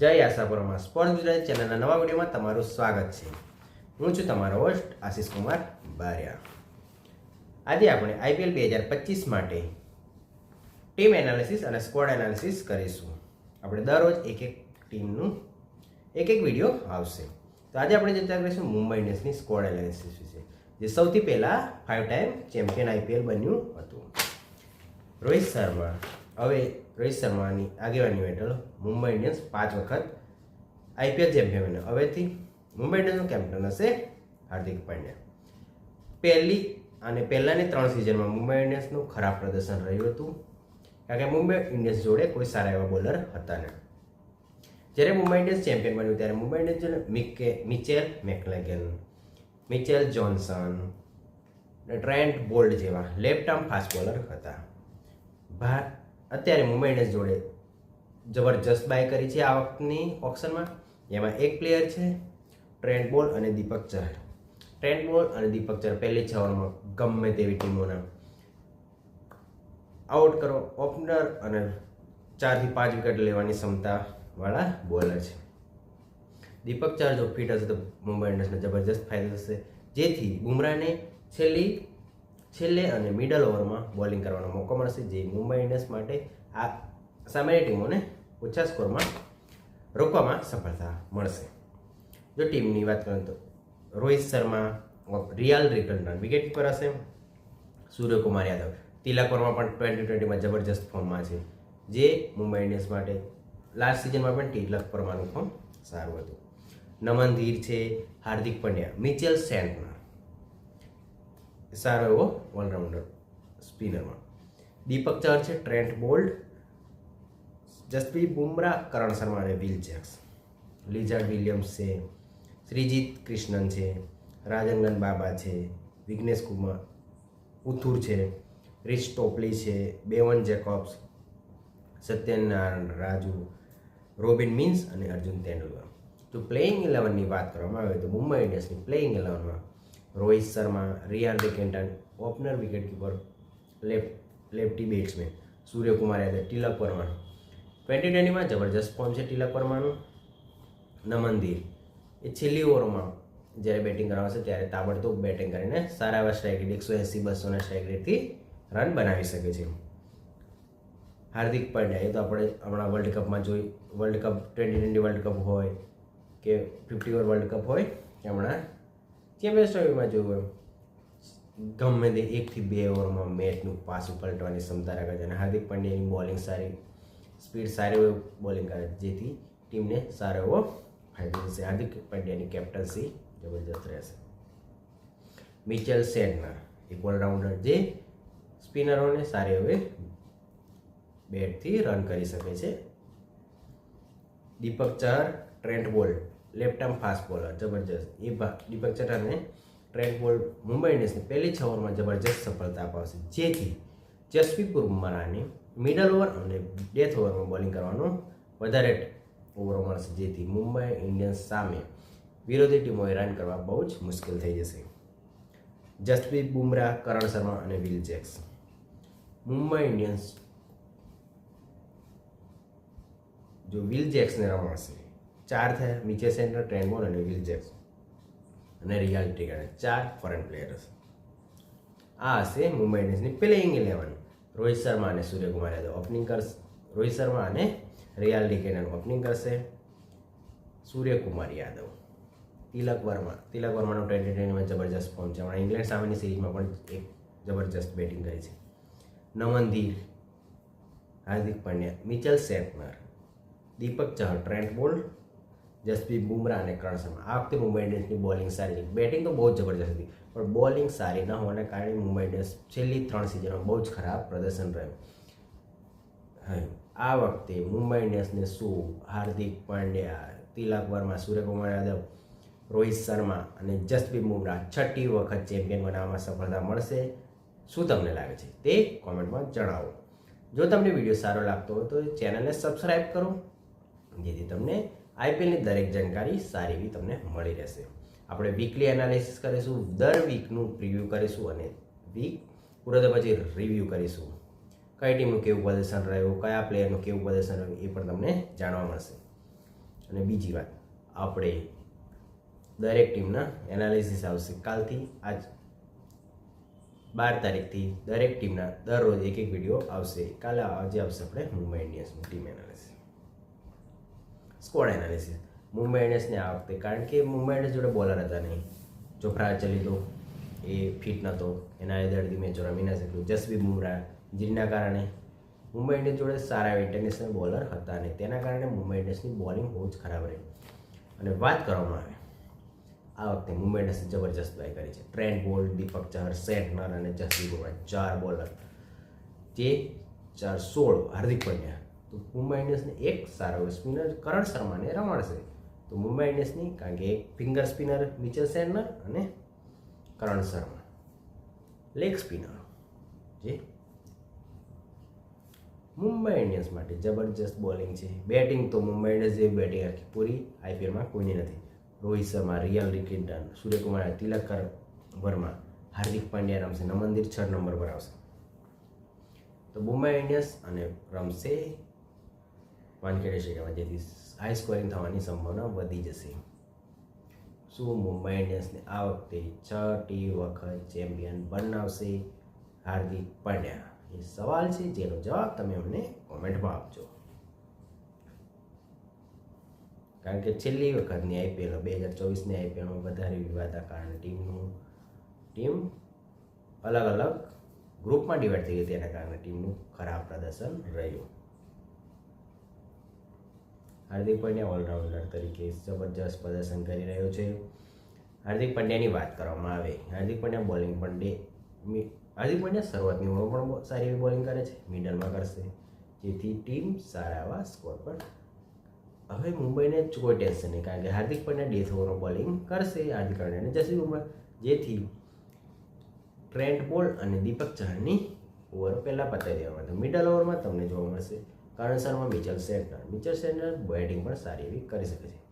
જય આશાપુરમાં સ્પોર્ટ ગુજરાત ચેનલના નવા વિડીયોમાં તમારું સ્વાગત છે. હું છું તમારો હોસ્ટ આશીષ કુમાર બારિયા. આજે આપણે આઈપીએલ બે હજાર પચીસ માટે ટીમ એનાલિસિસ અને સ્કોડ એનાલિસિસ કરીશું. આપણે દરરોજ એક એક ટીમનું એક એક વીડિયો આવશે. તો આજે આપણે ચર્ચા કરીશું મુંબઈ ઇન્ડિયન્સની સ્કોડ એનાલિસિસ વિશે, જે સૌથી પહેલાં ફાઇવ ટાઈમ ચેમ્પિયન આઈપીએલ બન્યું હતું. રોહિત શર્મા હવે રોહિત શર્માની આગેવાની હેઠળ મુંબઈ ઇન્ડિયન્સ પાંચ વખત આઈપીએલ ચેમ્પિયન હવેથી મુંબઈ ઇન્ડિયન્સનું કેપ્ટન હશે હાર્દિક પાંડ્યા. પહેલી અને પહેલાંની ત્રણ સિઝનમાં મુંબઈ ઇન્ડિયન્સનું ખરાબ પ્રદર્શન રહ્યું હતું. કારણ કે મુંબઈ ઇન્ડિયન્સ જોડે કોઈ સારા એવા બોલર હતા નહીં. જ્યારે મુંબઈ ઇન્ડિયન્સ ચેમ્પિયન બન્યું ત્યારે Mumbai Indians મિકે Mitchell McClenaghan Mitchell Johnson Trent Boult જેવા લેફ્ટ આર્મ ફાસ્ટ બોલર હતા. ભા અત્યારે મુંબઈને જોડે જબરજસ્ત બાય કરી છે આ વખતની ઓપ્શનમાં એમાં એક પ્લેયર છે ટ્રેન્ટ બોલ અને દીપક ચહર. ટ્રેન્ટ બોલ અને દીપક ચહર પહેલી છ ઓવરમાં ગમે તેવી ટીમોના આઉટ કરો. ઓપનર અને ચારથી પાંચ વિકેટ લેવાની ક્ષમતાવાળા બોલર છે. દીપક ચાર જો ફિટ હશે તો મુંબઈ ઇન્ડિયન્સને જબરજસ્ત ફાયદો થશે. જેથી બુમરાહને છેલ્લી છેલ્લે અને મિડલ ઓવરમાં બોલિંગ કરવાનો મોકો મળશે, જે મુંબઈ ઇન્ડિયન્સ માટે આ સામાન્ય ટીમોને ઓછા સ્કોરમાં રોકવામાં સફળતા મળશે. જો ટીમની વાત કરું તો રોહિત શર્મા રિયાલ રિટર્નર વિકેટ કીપર હશે. સૂર્યકુમાર યાદવ તિલક વર્મા પણ ટ્વેન્ટી ટ્વેન્ટીમાં જબરજસ્ત ફોર્મમાં છે, જે મુંબઈ ઇન્ડિયન્સ માટે લાસ્ટ સિઝનમાં પણ તિલક વર્માનું ફોર્મ સારું હતું. નમન ધીર છે, હાર્દિક પંડ્યા, મિચેલ સેન્ટનર સારો એવો ઓલરાઉન્ડર સ્પિનરમાં દીપક ચહર છે ટ્રેન્ટ બોલ્ડ જસપ્રીત બુમરાહ, કરણ શર્મા અને વિલ જેક્સ લિઝાર્ડ વિલિયમ્સ છે, શ્રીજીત કૃષ્ણન છે રાજંગન બાબા છે, વિઘ્નેશ કુમાર, ઉથુર છે રિચ ટોપલી છે, બેવન જેકોબ્સ, સત્યનારાયણ રાજુ, રોબિન મિન્સ અને અર્જુન તેંડુલકર. જો પ્લેઇંગ ઇલેવનની વાત કરવામાં આવે તો મુંબઈ ઇન્ડિયન્સની playing ઇલેવનમાં Rohit Sharma Ryan Rickelton opener wicket keeper left lefty batsman, Suryakumar Yadav, Tilak Parmar twenty ટ્વેન્ટીમાં જબરજસ્ત ફોર્મ છે તિલક વર્માનું. નમનદીર એ છેલ્લી ઓવરમાં જ્યારે બેટિંગ કરાવશે ત્યારે તાબડતોબ બેટિંગ કરીને સારા એવા સ્ટ્રાઇક રેટ એકસો એંસી, બસોના સ્ટ્રાઇક રેટથી રન બનાવી શકે છે. હાર્દિક પંડ્યા, એ તો આપણે હમણાં વર્લ્ડ કપમાં જોઈ world cup twenty twenty world cup હોય કે ફિફ્ટી ઓવર વર્લ્ડ કપ હોય હમણાં ચેમ્પિયન્સ ટ્રોફીમાં જોયું એમ? ગમે તે એકથી બે ઓવરમાં મેચનું પાસું પલટવાની ક્ષમતા રાખે છે અને હાર્દિક પંડ્યાની બોલિંગ સારી, સ્પીડ સારી એવી બોલિંગ કરે છે, જેથી ટીમને સારો એવો ફાયદો થશે. હાર્દિક પંડ્યાની કેપ્ટન્સી જબરજસ્ત રહેશે. મિચેલ સેનના એક ઓલરાઉન્ડર જે સ્પિનરોને સારી એવી બેટથી રન કરી શકે છે. Deepak Chahar, Trent Boult. Left arm fast bowler, જબરજસ્ત. એ દીપક ચહરને ટ્રેન્ટ બોલ્ટ મુંબઈ ઇન્ડિયન્સની પહેલી છ ઓવરમાં જબરજસ્ત સફળતા અપાવશે. જેથી જસપ્રીત બુમરાહને મિડલ ઓવર અને ડેથ ઓવરમાં બોલિંગ કરવાનો વધારે ઓવરો મળશે. જેથી મુંબઈ ઇન્ડિયન્સ સામે વિરોધી ટીમોએ રન કરવા બહુ જ મુશ્કેલ થઈ જશે. જસપ્રીત બુમરાહ, કરણ શર્મા અને વિલ જેક્સ મુંબઈ ઇન્ડિયન્સ જો વિલ જેક્સને રમાશે ચાર થયા મિચે સેન્ટર ટ્રેનબોલ અને વિલ જેક્સન અને રિયાલ ટ્રિગર ચાર ફોરેન પ્લેયર્સ આ હશે મુંબઈ ઇન્ડિયન્સની પ્લેઇંગ ઇલેવન રોહિત શર્મા અને સૂર્યકુમાર યાદવ ઓપનિંગ કરશે. રોહિત શર્મા અને રિયાલ ડિકેનર ઓપનિંગ કરશે. સૂર્યકુમાર યાદવ. તિલક વર્મા. તિલક વર્માનો ટ્વેન્ટી ટ્વેન્ટીમાં જબરજસ્ત ફોર્મ છે. હમણાં ઇંગ્લેન્ડ સામેની સિરીઝમાં પણ એક જબરજસ્ત બેટિંગ કરી છે. Naman Dhir Hardik Pandya. Mitchell Santner Deepak Chahar Trent Boult Jasprit Bumrah અને કરણ શર્મા. આ વખતે મુંબઈ ઇન્ડિયન્સની બોલિંગ સારી હતી બેટિંગ તો બહુ જ જબરજસ્ત હતી, પણ બોલિંગ સારી ન હોવાને કારણે મુંબઈ ઇન્ડિયન્સ છેલ્લી ત્રણ સિઝનમાં બહુ જ ખરાબ પ્રદર્શન રહ્યું. આ વખતે મુંબઈ ઇન્ડિયન્સને શું? હાર્દિક પાંડ્યા, તિલક વર્મા, સૂર્યકુમાર યાદવ, રોહિત શર્મા અને જસપ્રીત બુમરાહ છઠ્ઠી વખત ચેમ્પિયન બનાવવામાં સફળતા મળશે. શું તમને લાગે છે? તે કોમેન્ટમાં જણાવો. જો તમને વીડિયો સારો લાગતો હોય તો ચેનલને સબસ્ક્રાઈબ કરો. જેથી તમને આઈપીએલની દરેક જાણકારી સારી એવી તમને મળી રહેશે. આપણે વીકલી એનાલિસિસ કરીશું, દર વીકનું પ્રિવ્યૂ કરીશું અને વીક પૂરો તો પછી રિવ્યૂ કરીશું. કઈ ટીમનું કેવું પ્રદર્શન રહ્યું, કયા પ્લેયરનું કેવું પ્રદર્શન રહ્યું એ પણ તમને જાણવા મળશે. અને બીજી વાત, આપણે દરેક ટીમના એનાલિસિસ આવશે. કાલથી આજ બાર તારીખથી દરેક ટીમના દરરોજ એક એક વીડિયો આવશે. કાલે આજે આવશે આપણે Mumbai ઇન્ડિયન્સનું team analysis squad analysis Mumbai ઇન્ડિયન્સને આ વખતે. કારણ કે મુંબઈ ઇન્ડિયન્સ જોડે બોલર હતા નહીં. ચોપરા ચલી એ ફિટ નહોતો. એના લીધે અડધી મેચો રમી ના શક્યું જસબી બુમરાહ. ઇન્જરીના કારણે મુંબઈ ઇન્ડિયન્સ જોડે સારા ઇન્ટરનેશનલ બોલર હતા નહીં. તેના કારણે મુંબઈ ઇન્ડિયન્સની બોલિંગ બહુ જ ખરાબ રહી. અને વાત કરવામાં આવે. આ વખતે મુંબઈ ઇન્ડિયન્સે જબરજસ્ત બાય કરી છે. Trent Boult Deepak Chahar Santner અને જસબી બુમરાહ. ચાર બોલર જે ચાર સોળ હાર્દિક પંડ્યા. તો મુંબઈ ઇન્ડિયન્સને એક સારો સ્પિનર કરણ શર્માને રમાડશે. તો મુંબઈ ઇન્ડિયન્સની કારણ કે એક ફિંગર સ્પિનર મિચલ સેનર અને કરણ શર્મા. લેગ સ્પિનર જે મુંબઈ ઇન્ડિયન્સ માટે જબરજસ્ત બોલિંગ છે. બેટિંગ તો મુંબઈ ઇન્ડિયન્સ જેવી બેટિંગ આખી પૂરી આઈપીએલમાં કોઈની નથી. રોહિત શર્મા, રિયલ રિકિન્ટન સૂર્યકુમાર, તિલકર વર્મા, હાર્દિક પાંડ્યા રમશે નમંદિર છ નંબર પર આવશે. તો મુંબઈ ઇન્ડિયન્સ અને રમશે વાનખેડે સ્ટેડિયમમાં જેથી હાઈ સ્કોરિંગ થવાની સંભાવના વધી જશે. શું મુંબઈ ઇન્ડિયન્સને આ વખતે છ ટી વખત ચેમ્પિયન બનાવશે? હાર્દિક પંડ્યા, એ સવાલ છે, જેનો જવાબ તમે અમને કોમેન્ટમાં આપજો. કારણ કે છેલ્લી વખતની આઈપીએલ બે હજાર ચોવીસની આઈપીએલમાં વધારે વિવાદના કારણે ટીમનું, ટીમ અલગ અલગ ગ્રુપમાં ડિવાઈડ થઈ ગઈ તેના કારણે ટીમનું ખરાબ પ્રદર્શન રહ્યું. હાર્દિક પંડ્યા ઓલરાઉન્ડર તરીકે જબરજસ્ત પ્રદર્શન કરી રહ્યો છે. હાર્દિક પંડ્યાની વાત કરવામાં આવે. હાર્દિક પંડ્યા બોલિંગ પણ ડે હાર્દિક પંડ્યા શરૂઆતની ઓવર પણ સારી એવી બોલિંગ કરે છે. મિડલમાં કરશે. જેથી ટીમ સારા એવા સ્કોર પર હવે મુંબઈને કોઈ ટેન્શન નહીં, કારણ કે હાર્દિક પંડ્યા ડેથ ઓવરનું બોલિંગ કરશે હાર્દિક પંડ્યાને જશી બુમરાહ, જેથી ટ્રેન્ટ બોલ અને દીપક ચહરની ઓવર પહેલાં પતાવી દેવામાં તો મિડલ ઓવરમાં તમને જોવા મળશે. Karan Sharma Mitchell Santner Mitchell Santner batting પણ સારી એવી કરી શકે છે.